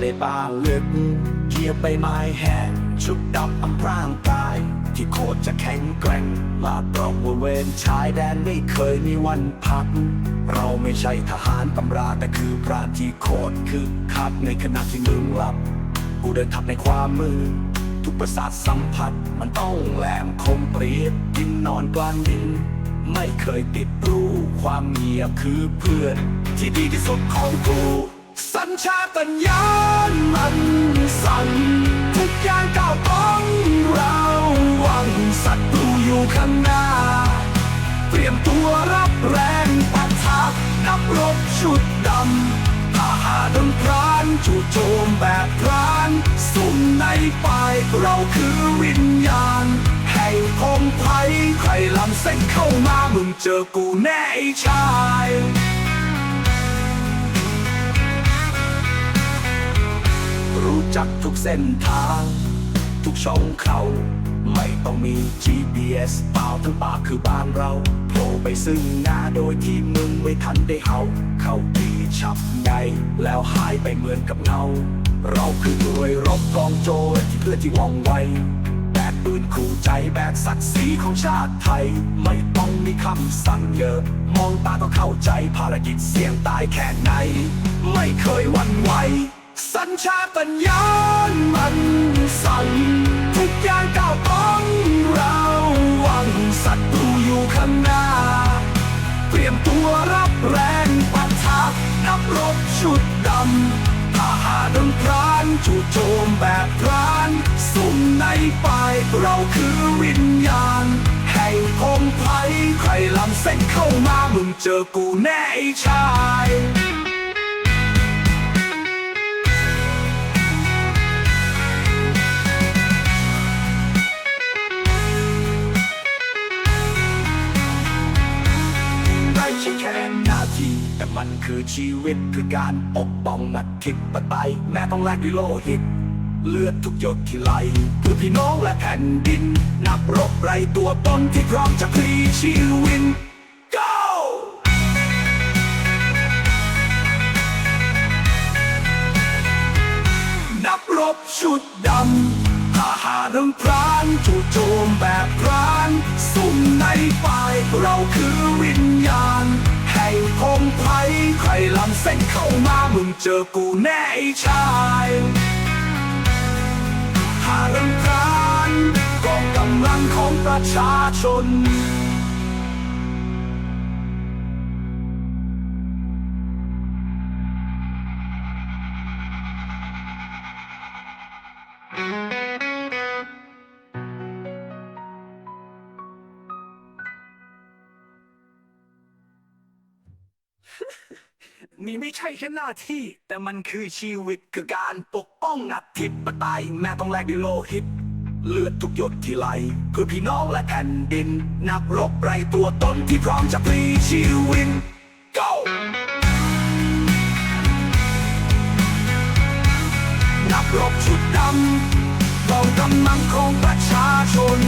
ในป่าลึกเกียบใบไม้แห้งชุดดำอำพรางกาย ที่โคตรจะแข็งแกร่งลาดตระเวนชายแดนไม่เคยมีวันพัก เราไม่ใช่ทหารตำราแต่คือพรานที่โคตรคือคักในขณะที่มึงหลับ กูเดินทับในความมือทุกประสาทสัมผัสมันต้องแหลมคมเปรียบกินนอนกลางดิน ไม่เคยติดรู้ความเงียบคือเพื่อน ที่ดีที่สุดของกู สัญชาตญาณมันสั่นทุกอย่างก้าวต้องเราวังศัตรูอยู่ข้างหน้า เตรียมตัวรับแรงปะทะนักรบชุดดำทหารดนพรานจู่โจมแบบพราน สุ่มในป่ายเราคือวิญญาณ แห่งพงไพใครลำเส้นเข้ามามึงเจอกูแน่ไอ้ชาย รู้จักทุกเส้นทาง ทุกช่องเขา ไม่ต้องมี GPS เปล่าทั้งป่าคือบ้านเราโผล่ไปซึ่งหน้าโดยที่มึงไม่ทันได้เห่า เข้าตีฉับไง แล้วหายไปเหมือนกับเงา เราคือหน่วยรบกองโจรที่เพื่อที่ว่องไวแบกปืนคู่ใจแบกศักดิ์ศรีของชาติไทย ไม่ต้องมีคำสั่งเยอะ มองตาก็เข้าใจภารกิจเสี่ยงตายแค่ไหน ไม่เคยวันไหว สัญชาตญาณมันสั่นทุกอย่างก้าวต้องเราวังศัตรูอยู่ข้างหน้า เตรียมตัวรับแรงปะทะนักรบชุดดำทหารดนพรานจู่โจมแบบพราน สุ่มในป่ายเราคือวิญญาณ แห่งพงไพใครลำเส้นเข้ามามึงเจอกูแน่ไอ้ชาย ทีแต่มันคือชีวิตคือการปกป้องนักทิปไตยแม้ต้องแลกด้วยโลหิต เลือดทุกหยดที่ไหลเพื่อพี่น้องและแผ่นดิน นักรบไรตัวตนที่พร้อมจะพลีชีวิต Go นักรบชุดดำทหารเรื่องพรานจู่โจมแบบพราน สุ่มในป่ายเราคือ ไพรใครลำเส้นเข้ามามึงเจอกูแน่ไอ้ชายหารังการกองกำลังของประชาชน นี่ไม่ใช่แค่หน้าที่ แต่มันคือชีวิตคือการปกป้องอธิปไตยแม้ต้องแลกด้วยโลหิต เลือดทุกหยดที่ไหลเพื่อพี่น้องและแผ่นดิน นักรบไรตัวตนที่พร้อมจะพลีชีวิต Go นักรบชุดดำกองกำลังของประชาชน